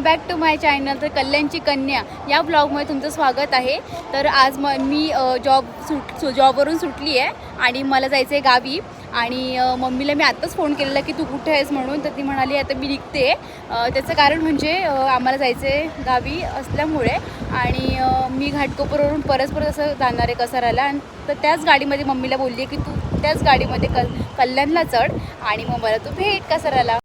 Welcome back to my channel. तर कल्याणची कन्या या ब्लॉगमध्ये तुमचं स्वागत आहे. तर आज म मी जॉब सुट सु जॉबवरून सुटली आहे आणि मला जायचं आहे गावी. आणि मम्मीला मी आत्ताच फोन केलेला की तू कुठे आहेस म्हणून तर ती म्हणाली आता मी निघते. त्याचं कारण म्हणजे आम्हाला जायचं आहे गावी असल्यामुळे. आणि मी घाटकोपरवरून परत परत असं जाणार आहे कसाराला. आणि तर त्याच गाडीमध्ये मम्मीला बोलली आहे की तू त्याच गाडीमध्ये कल कल्याणला चढ आणि मग मला तू भेट कसाराला.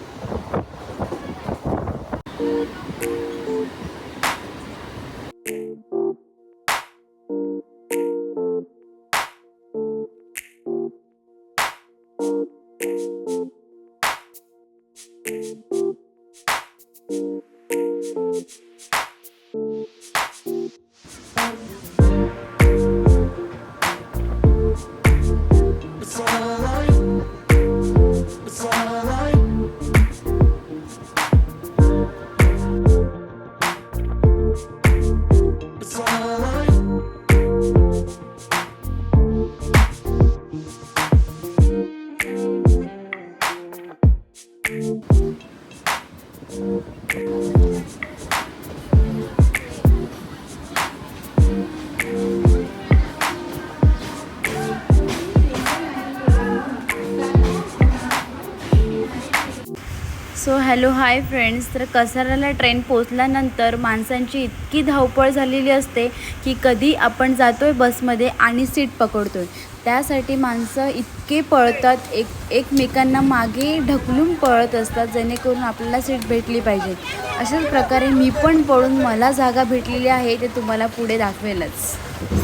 Hello hi friends. तर कसाराला ट्रेन पोचल्यानंतर माणसांची इतकी धावपळ झालेली असते की कधी आपण जातो आहे बसमध्ये आणि सीट पकडतो आहे त्यासाठी माणसं इतके पळतात एक एकमेकांना मागे ढकलून पळत असतात जेणेकरून आपल्याला सीट भेटली पाहिजे. अशाच प्रकारे मी पण पळून मला जागा भेटलेली आहे ते तुम्हाला पुढे दाखवेलच.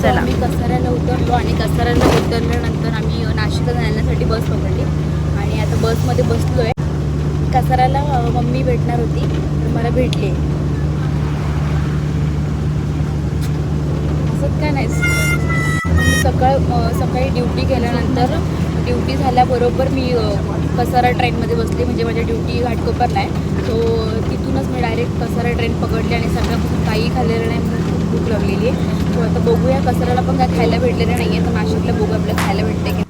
चला. आम्ही कसाऱ्याला उतरलो आणि कसाऱ्याला उतरल्यानंतर आम्ही नाशिकला जाण्यासाठी बस पकडली. आणि आता बसमध्ये बसलो आहे कसाराला मम्मी भेटणार होती तर मला भेटली. असंच काय नाही. सकाळ सकाळी ड्युटी केल्यानंतर ड्युटी झाल्याबरोबर मी कसारा ट्रेनमध्ये बसली. म्हणजे माझी ड्युटी घाटकोपरला आहे. सो तिथूनच मी डायरेक्ट कसारा ट्रेन पकडली आणि सगळ्यापासून काही खाल्लेलं नाही म्हणून खूप भूक लागलेली आहे. सो आता बघूया कसाराला पण काय खायला भेटलेलं नाही आहे तर नाशिकला बघू आपल्याला खायला भेटते की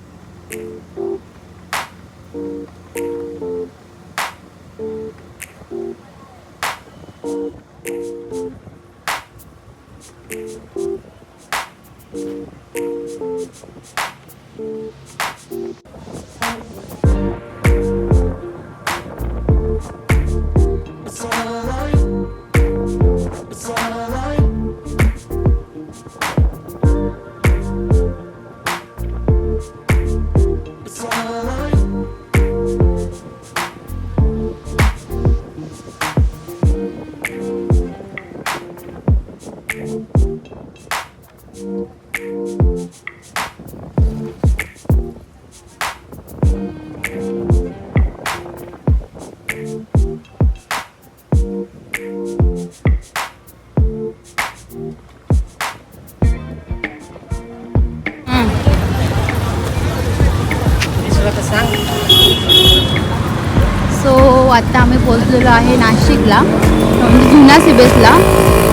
आम्ही आहे नाशिकला म्हणजे जुन्या सिबेसला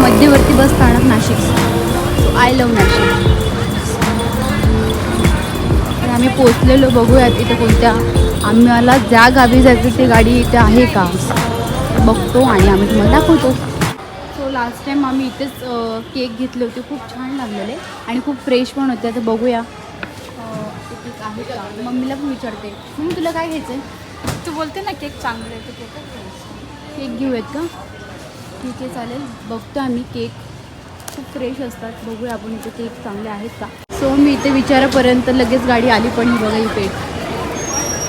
मध्यवर्ती बस स्थानक नाशिक. I love Nashik. तर आम्ही पोचलेलो बघूयात इथे कोणत्या आम्हाला ज्या गावी जायचं ते गाडी इथे आहे का? बघतो आणि आम्ही तुम्हाला दाखवतो. सो लास्ट टाईम आम्ही इथेच केक घेतले होते. खूप छान लागलेले आणि खूप फ्रेश पण होते. आता बघूया. आहे का? मम्मीला पण विचारते. मग तुला काय घ्यायचं आहे तू बोलते ना केक चांगले आहे, केक केक घेऊयात का? ठीक आहे चालेल. बघतो आम्ही केक. खूप फ्रेश असतात. बघूया आपण इथे केक चांगले आहेत का? सो मी इथे विचारापर्यंत लगेच गाडी आली पण ही बघा इथे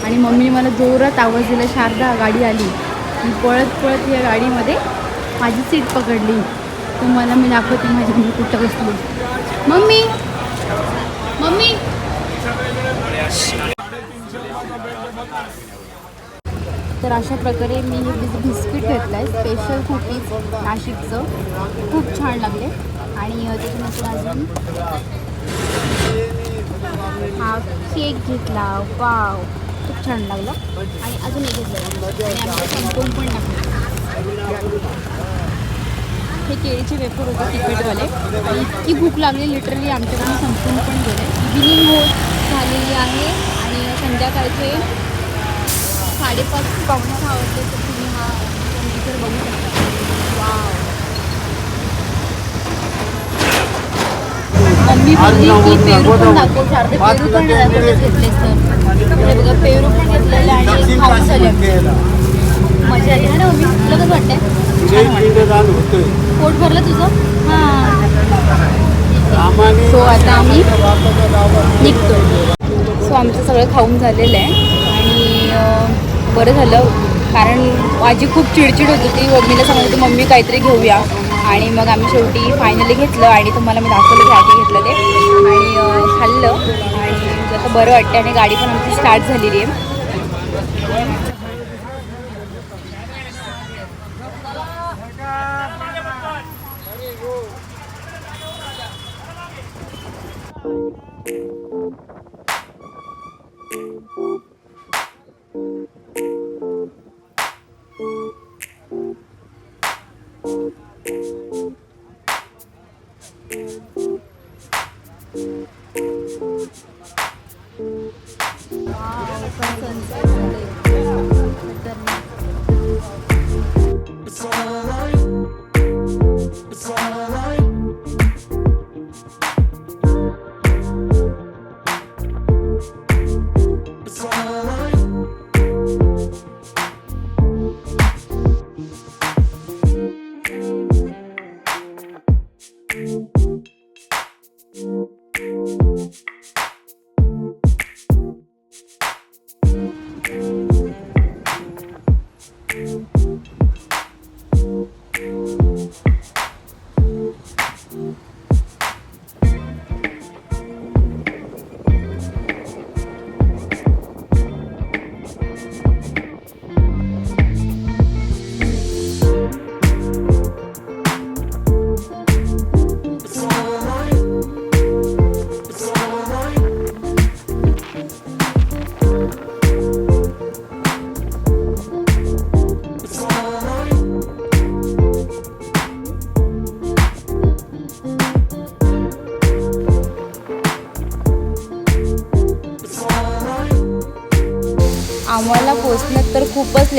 आणि मम्मीने मला जोरात आवाज दिला शारदा गाडी आली. मी पळत पळत या गाडीमध्ये माझी सीट पकडली. तुम्हाला मी दाखवते माझी मम्मी कुठं बसली. मम्मी! मम्मी! तर अशा प्रकारे मी हे बिस्किट घेतलं आहे स्पेशल कुकीज नाशिकचं. खूप छान लागले. आणि त्याच्यानंतर अजून हा केक घेतला. वाव खूप छान लागला. आणि अजून एक घेतलं आणि आम्ही पण टाकलं हे केळीचे वेफर होते तिकीटवाले आणि इतकी भूक लागली लिटरली आमच्याकडून संपून पण गेले. इव्हिनिंग होत झालेली आहे. आणि संध्याकाळचे साडेपाच पावणे सहा वाजले तर तुम्ही हा फर्निचर बघू शकता. वा मम्मी बोलली की पेरू पण दाखव पेरू पण दाखवत घेतलेस तर. हे बघा पेरू पण घेतलेले आणि खाऊन झाले मजा आली ना मम्मी? तुला कसं वाटतंय? पोट भरलं तुझं? हां. सो आता आम्ही निघतो सो आमचं सगळं खाऊन झालेलं आहे. आणि बरं झालं. कारण माझी खूप चिडचिड होत होती. मम्मीला सांगत होती मम्मी काहीतरी घेऊया. आणि मग आम्ही शेवटी फायनली घेतलं आणि तुम्हाला मी दाखवलं काय काय घेतलं ते. आणि खाल्लं. आणि म्हणजे आता बरं वाटतं आणि गाडी पण आमची स्टार्ट झालेली आहे.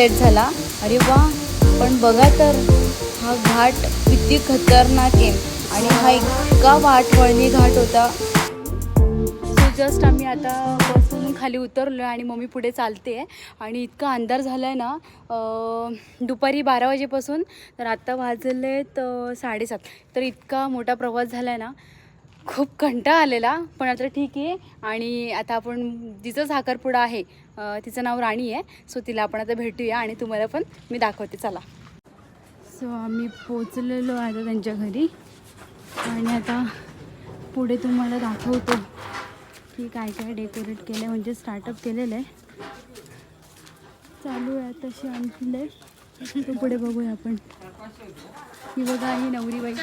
लेट झाला. अरे वा पण बघा तर हा घाट किती खतरनाक आहे. आणि हा इतका वाटवळणी घाट होता. सो जस्ट आम्ही आता बसून खाली उतरलो आहे आणि मम्मी पुढे चालते आहे. आणि इतका अंधार झाला आहे ना दुपारी बारा वाजेपासून तर आत्ता वाजले तर साडेसात. तर इतका मोठा प्रवास झाला आहे ना खूप कंटाळा आलेला पण आता ठीक आहे. आणि आता आपण जिचं साखरपुडा आहे अं, तिचं नाव राणी आहे. सो तिला आपण आता भेटूया आणि तुम्हाला पण मी दाखवते. चला. सो आम्ही पोचलेलो आहे आता त्यांच्या घरी. आणि आता पुढे तुम्हाला दाखवतो की काय काय डेकोरेट केलं आहे म्हणजे स्टार्टअप केलेलं आहे. चालू आहे तशी आणखीन तो पुढे बघूया आपण. ही बघा ही नवरी. बाई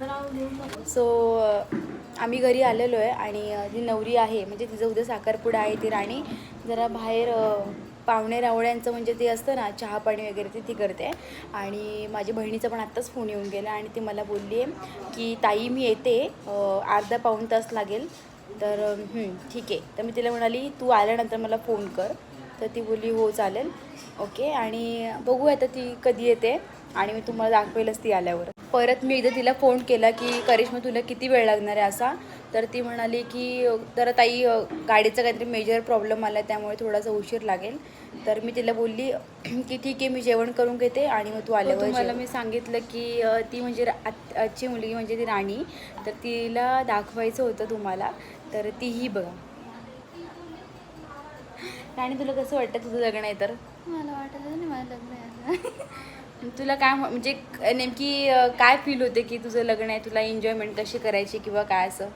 सो आम्ही घरी आलेलो आहे आणि जी नवरी आहे म्हणजे तिचं उद्या साखरपुडा आहे ती राणी जरा बाहेर पाहुणे रावळ्यांचं म्हणजे ते असतं ना चहा पाणी वगैरे ते ती करते. आणि माझ्या बहिणीचा पण आत्ताच फोन येऊन गेला आणि ती मला बोलली आहे की ताई मी येते अर्धा पाऊण तास लागेल. तर ठीक आहे. तर मी तिला म्हणाली तू आल्यानंतर मला फोन कर. तर ती बोलली हो चालेल. ओके. आणि बघूया आता ती कधी येते आणि मी तुम्हाला दाखवेलच ती आल्यावर. परत मी एकदा तिला फोन केला की करिश्मा तुला किती वेळ लागणार आहे असा? तर ती म्हणाली की तर ताई गाडीचा काहीतरी मेजर प्रॉब्लेम आला त्यामुळे थोडासा उशीर लागेल. तर मी तिला बोलली की ठीक आहे मी जेवण करून घेते आणि मग तू आल्यावर तुम्हाला मी सांगितलं की ती म्हणजे आजची मुलगी म्हणजे ती राणी. तर तिला दाखवायचं होतं तुम्हाला तर तीही बघा. राणी तुला कसं वाटतं तुझं लग्न आहे तर? मला वाटत नाही माझं लग्न आहे तुला काय म्ह- म्हणजे नेमकी काय फील होते की तुझं लग्न आहे? तुला एन्जॉयमेंट कशी करायची किंवा काय असं?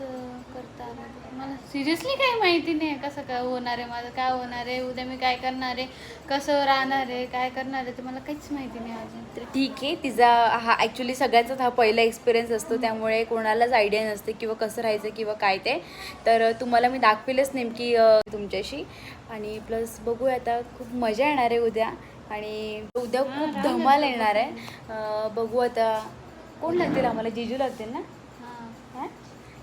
करता आलं. मला सिरियसली काही माहिती नाही कसं काय होणार आहे माझं काय होणार आहे उद्या मी काय करणार आहे कसं राहणार आहे काय करणार आहे ते मला काहीच माहिती नाही अजून. तर ठीक आहे तिचा हा ॲक्च्युली सगळ्यांचाच हा पहिला एक्सपिरियन्स असतो त्यामुळे कोणालाच आयडिया नसते किंवा कसं राहायचं किंवा काय ते. तर तुम्हाला मी दाखवेलच नेमकी तुमच्याशी. आणि प्लस बघूया आता खूप मजा येणार आहे उद्या. आणि उद्या खूप धमाल येणार आहे. बघू आता कोण लागतील आम्हाला? जिजू लागतील ना?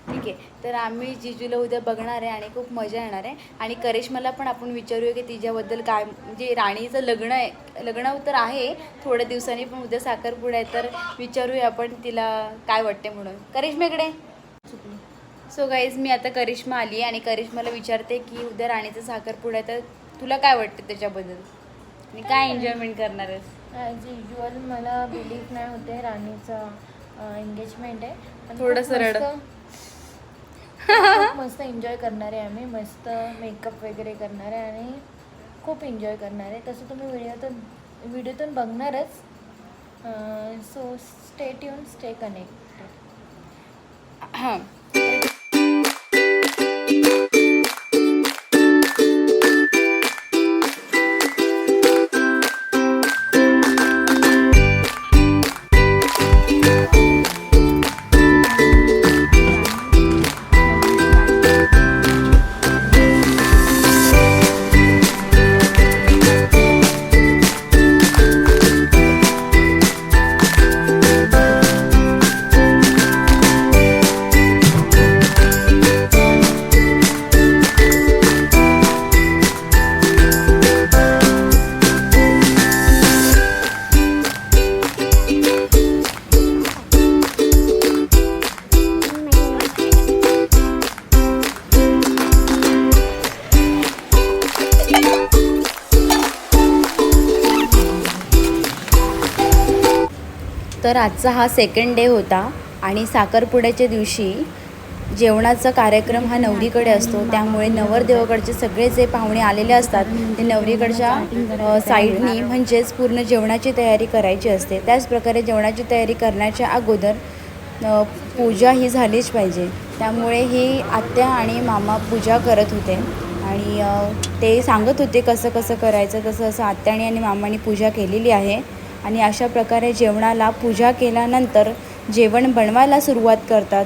ठीक आहे. तर आम्ही जिजूला उद्या बघणार आहे आणि खूप मजा येणार आहे. आणि करिश्माला पण आपण विचारूया की तिच्याबद्दल काय म्हणजे राणीचं लग्न आहे लग्न तर आहे. थोड्या दिवसांनी पण उद्या साखरपुडा आहे तर विचारूया आपण तिला काय वाटते म्हणून. करिश्मेकडे सो गाईज मी आता करिश्मा आली आणि करिश्माला विचारते की उद्या राणीचा साखरपुडा आहे तर तुला काय वाटतं त्याच्याबद्दल? आणि काय एन्जॉयमेंट करणार आहेस? युजल मला बिलीफ नाही होते राणीचं एंगेजमेंट आहे. पण थोडंसं खूप रड. मस्त- खूप मस्त एन्जॉय करणार आहे आम्ही. मस्त मेकअप वगैरे करणार आहे आणि खूप एन्जॉय करणार आहे. तसं तुम्ही व्हिडिओतून व्हिडिओतून बघणारच. So stay tune stay connected हां. तर आजचा हा सेकंड डे होता आणि साखरपुड्याच्या दिवशी जेवणाचा कार्यक्रम हा नवरीकडे असतो. त्यामुळे नवरदेवाकडचे सगळे जे पाहुणे आलेले असतात ते नवरीकडच्या साईडनी म्हणजेच पूर्ण जेवणाची तयारी करायची असते. त्याचप्रकारे जेवणाची तयारी करण्याच्या अगोदर पूजा ही झालीच पाहिजे. त्यामुळे ही आत्या आणि मामा पूजा करत होते. आणि ते सांगत होते कसं कसं करायचं तसं असं आत्याने आणि मामाने पूजा केलेली आहे. आणि अशा प्रकारे जेवणाला पूजा केल्यानंतर जेवण बनवायला सुरुवात करतात.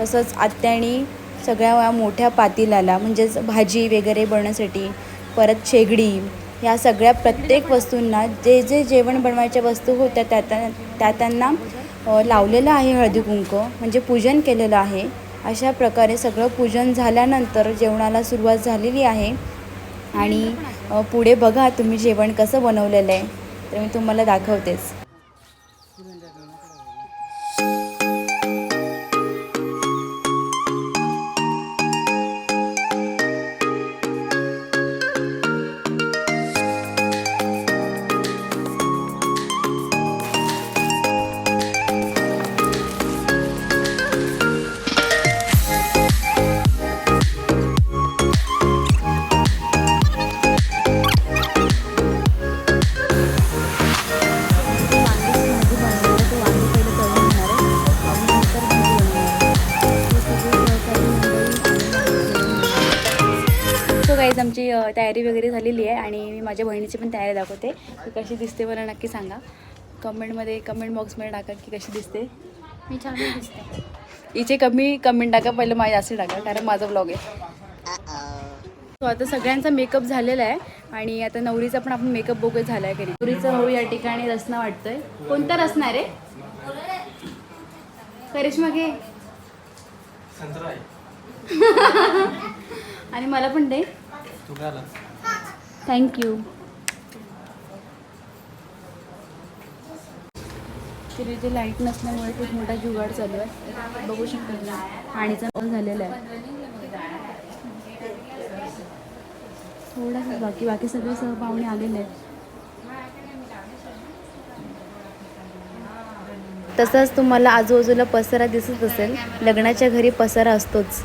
तसंच आत्यानी सगळ्या मोठ्या पातीलाला म्हणजेच भाजी वगैरे बनवण्यासाठी परत शेगडी या सगळ्या प्रत्येक वस्तूंना जे जे जेवण बनवायच्या वस्तू होत्या त्या त्या त्या त्यांना लावलेलं आहे हळदी कुंकू म्हणजे पूजन केलेलं आहे. अशा प्रकारे सगळं पूजन झाल्यानंतर जेवणाला सुरुवात झालेली आहे. आणि पुढे बघा तुम्ही जेवण कसं बनवलेलं आहे. तर मी तुम्हाला दाखवतेच. गाईज आमची तयारी वगैरे झालेली आहे आणि मी माझ्या बहिणीची पण तयारी दाखवते. ती कशी दिसते मला नक्की सांगा. कमेंटमध्ये कमेंट बॉक्समध्ये टाका की कशी दिसते. मी छान दिसते. हिचे कमी कमेंट टाका पहिलं माझ्या जास्त टाका कारण माझा ब्लॉग आहे. सो आता सगळ्यांचा मेकअप झालेला आहे आणि आता नवरीचा पण आपण मेकअप बघूया झाला आहे की नाही नवरीचा भाऊ या ठिकाणी रसना वाटतोय. कोणता रसना रे? करिश्मा घे. संत्रा आहे. आणि मला पण दे. तू घाला. थँक्यू तरी ते लाइट नसल्यामुळे खूप मोठा जुगाड चालू आहे. बघू शकतो तुम्ही. पाणीचा पण झालेला आहे. थोडासा बाकी बाकी सगळे सहपाहुणे आलेले आहेत. तसंच तुम्हाला आजूबाजूला पसारा दिसत असेल. लग्नाच्या घरी पसारा असतोच.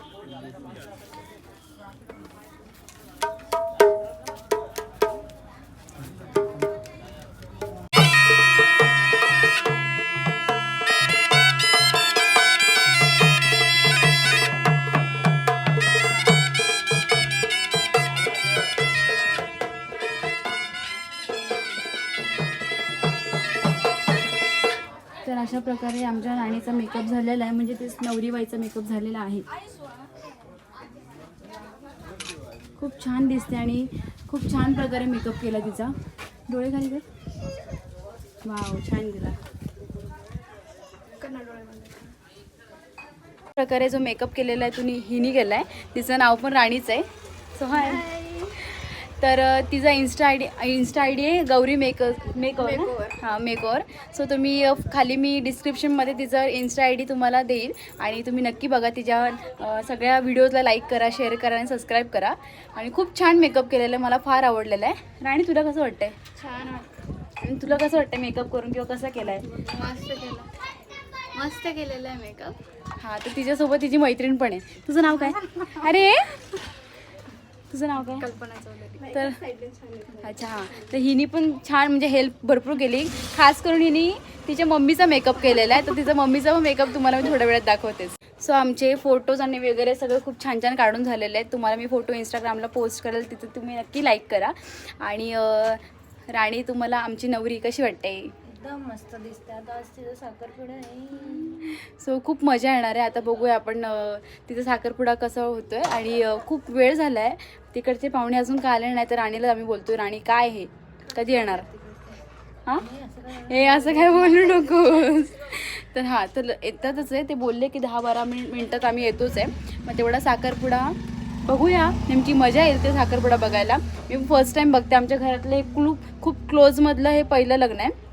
अशा प्रकारे आमच्या राणीचा मेकअप झालेला आहे. म्हणजे तेच नवरीबाईचा मेकअप झालेला आहे. खूप छान दिसते आणि खूप छान प्रकारे मेकअप केला तिचा. डोळे खाली कर. वाव छान दिला. प्रकारे जो मेकअप केलेला आहे तुम्ही हिनी गेला आहे तिचं नाव पण राणीच आहे. सो हाय तर तिचा insta I D insta I D आहे गौरी मेक मेकओवर हां मेकओवर. सो तुम्ही खाली मी डिस्क्रिप्शनमध्ये तिचं इन्स्टा आय डी तुम्हाला देईल आणि तुम्ही नक्की बघा तिच्या सगळ्या व्हिडिओजला लाईक करा शेअर करा आणि सबस्क्राईब करा. आणि खूप छान मेकअप केलेलं आहे मला फार आवडलेलं आहे. राणी तुला कसं वाटतंय? छान आणि तुला कसं वाटतं मेकअप करून किंवा कसा केला आहे मस्त केलं. मस्त केलेला आहे मेकअप हां तर तिच्यासोबत तिची मैत्रीण पण आहे. तुझं नाव काय? अरे! तुझं नाव काय? कल्पना चौधरी. तर अच्छा हां. तर हिनी पण छान म्हणजे हेल्प भरपूर केली. खास करून हिनी तिच्या मम्मीचा मेकअप केलेला आहे. तर तिचा मम्मीचा पण मेकअप तुम्हाला मी थोड्या वेळात दाखवतेच. सो आमचे फोटोज आणि वगैरे सगळं खूप छान छान काढून झालेले आहेत. तुम्हाला मी फोटो इंस्टाग्रामला पोस्ट करेल. तिथं तुम्ही नक्की लाईक करा. आणि राणी तुम्हाला आमची नवरी कशी वाटते? एकदम मस्त दिसते आता आज तिथं साखरपुडा आहे. सो खूप मजा येणार आहे. आता बघूया आपण तिथं साखरपुडा कसा होतोय. आणि खूप वेळ झाला आहे तिकडचे पाहुणे अजून का आले नाही तर राणीला आम्ही बोलतोय राणी काय हे कधी येणार? हां? हे असं काय बोलू नकोस. तर हां तर येतातच आहे. ते बोलले की दहा बारा मिनिट मिनटात आम्ही येतोच आहे. मग तेवढा साखरपुडा बघूया. नेमकी मजा येईल ते साखरपुडा बघायला. मी फर्स्ट टाईम बघते. आमच्या घरातलं हे खूप खूप क्लोजमधलं हे पहिलं लग्न आहे.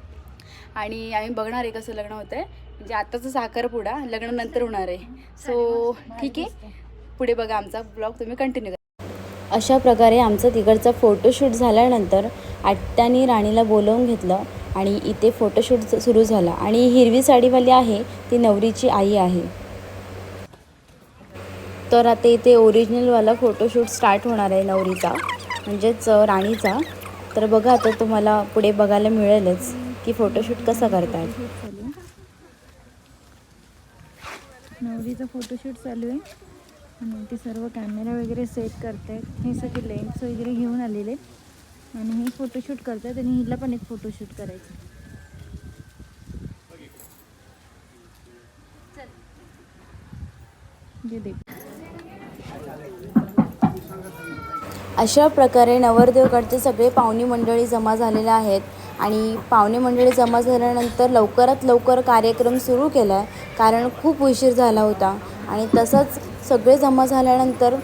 आणि आम्ही बघणार आहे कसं लग्न होतं आहे म्हणजे आत्ताचं साखरपुडा लग्न नंतर होणार आहे. सो ठीक आहे. पुढे बघा आमचा ब्लॉग तुम्ही कंटिन्यू करा. अशा प्रकारे आमचं तिकडचा फोटोशूट झाल्यानंतर आत्यानी राणीला बोलवून घेतलं आणि इथे फोटोशूट सुरू झाला. आणि हिरवी साडीवाली आहे ती नवरीची आई आहे. तर आता इथे ओरिजिनलवाला फोटोशूट स्टार्ट होणार आहे नवरीचा म्हणजेच राणीचा. तर बघा आता तुम्हाला पुढे बघायला मिळेलच. की फोटोशूट कसा करतायत नवरीचा फोटोशूट चालू आहे. आणि ते सर्व कॅमेरा वगैरे सेट करतायत. हे सगळे लेन्स वगैरे घेऊन आलेले. आणि हे फोटोशूट करतायत आणि हिला पण एक फोटोशूट करायचं अशा प्रकारे नवरदेवकडचे सगळे पाहुणी मंडळी जमा झालेले आहेत. आणि पाहुणे मंडळी जमा झाल्यानंतर लवकरात लवकर कार्यक्रम सुरू केला आहे कारण खूप उशीर झाला होता. आणि तसंच सगळे जमा झाल्यानंतर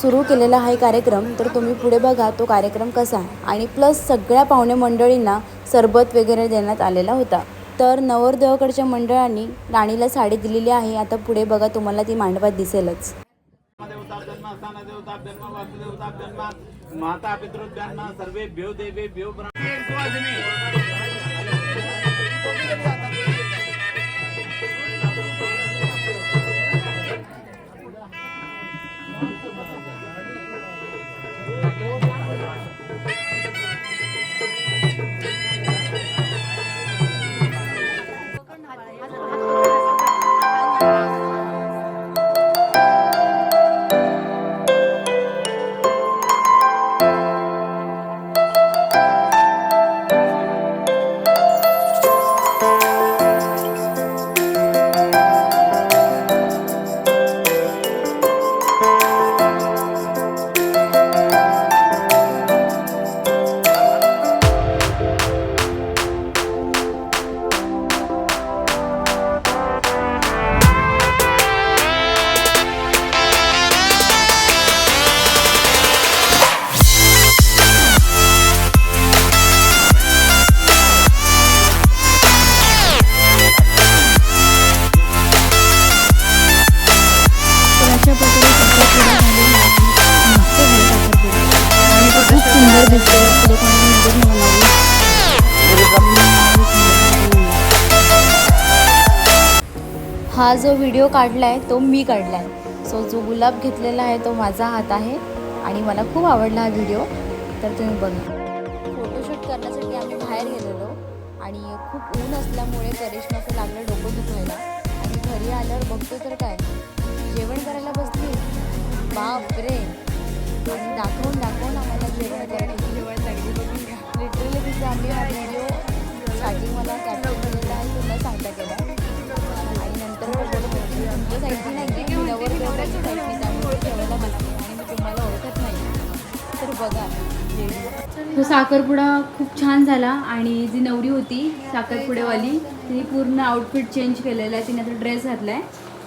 सुरू केलेला हा कार्यक्रम तर तुम्ही पुढे बघा तो कार्यक्रम कसा आहे. आणि प्लस सगळ्या पाहुणे मंडळींना सरबत वगैरे देण्यात आलेला होता. तर नवरदेवाकडच्या मंडळांनी राणीला साडी दिलेली आहे आता पुढे बघा तुम्हाला ती मांडवात दिसेलच. माता पितृभ्यन्म सर्वेभ्यो আওয়াজ নেই जो व्हिडिओ काढला आहे तो मी काढला आहे सो जो गुलाब घेतलेला आहे तो माझा हात आहे आणि मला खूप आवडला हा व्हिडिओ तर तुम्ही बघा. फोटोशूट करण्यासाठी आम्ही बाहेर गेलेलो आणि खूप ऊन असल्यामुळे करिश्माचं लागलं डोकं दुखायला. आणि घरी आल्यावर बघतो तर काय जेवण करायला बसली. बाप रे तुम्ही दाखवून दाखवून आम्हाला जेवण करायची जेवण लागली लिटरली तिचा आम्ही हा व्हिडिओ स्टार्टिंग मला कॅप्चर केलेला आहे तो सांगता केला. नाही त्यामुळे आणि मी तुम्हाला ओळखत नाही तर बघा तो साखरपुडा खूप छान झाला आणि जी नवरी होती साखरपुड्यावाली तिने पूर्ण आउटफिट चेंज केलेला आहे. तिने आता ड्रेस घातला आहे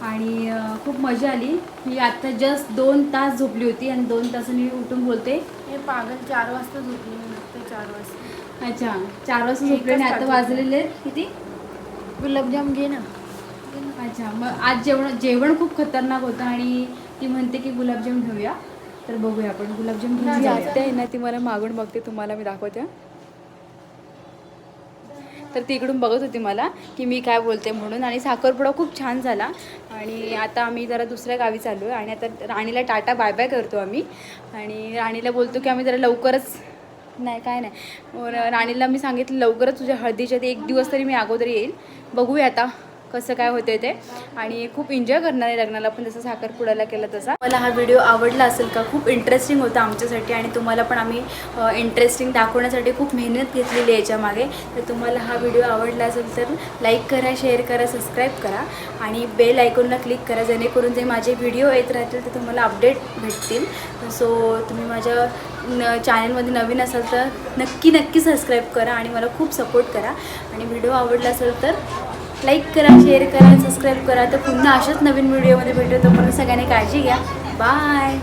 आणि खूप मजा आली. मी आत्ता जस्ट दोन तास झोपली होती आणि दोन तासांनी उठून बोलते. हे पागल चार वाजता झोपली मी चार वाजता. अच्छा चार वाजता झोपले आणि आता वाजलेले किती? गुलाबजाम घे ना. अच्छा मग आज जेवण जेवण खूप खतरनाक होतं आणि ती म्हणते की गुलाबजाम घेऊया. तर बघूया आपण गुलाबजाम घेऊन आहे ना ती मला मागून बघते तुम्हाला मी दाखवते. तर ती इकडून बघत होती मला की मी काय बोलते म्हणून. आणि साखरपुडा खूप छान झाला. आणि आता आम्ही जरा दुसऱ्या गावी चाललो आहे आणि आता राणीला टाटा बाय बाय करतो आम्ही. आणि राणीला बोलतो की आम्ही जरा लवकरच नाही काय नाही. राणीला मी सांगितलं लवकरच तुझ्या हळदीच्या आधी एक दिवस तरी मी अगोदर येईल. बघूया आता. कसं काय होते ते. आणि खूप एन्जॉय करणार आहे लग्नाला पण जसं साखरपुड्याला केला तसा. मला हा व्हिडिओ आवडला असेल का? खूप इंटरेस्टिंग होता आमच्यासाठी आणि तुम्हाला पण आम्ही इंटरेस्टिंग दाखवण्यासाठी खूप मेहनत घेतलेली आहे याच्यामागे. तर तुम्हाला हा व्हिडिओ आवडला असेल तर लाईक करा शेअर करा सबस्क्राईब करा. आणि बेल आयकॉनला क्लिक करा जेणेकरून जे माझे व्हिडिओ येत राहतील ते तुम्हाला अपडेट भेटतील. सो तुम्ही माझ्या न चॅनलमध्ये नवीन असाल तर नक्की नक्की सबस्क्राईब करा आणि मला खूप सपोर्ट करा. आणि व्हिडिओ आवडला असेल तर लाईक करा शेअर करा सबस्क्राईब करा. तर पुन्हा अशाच नवीन व्हिडिओमध्ये भेटू तोपर्यंत सगळ्यांनी काळजी घ्या. बाय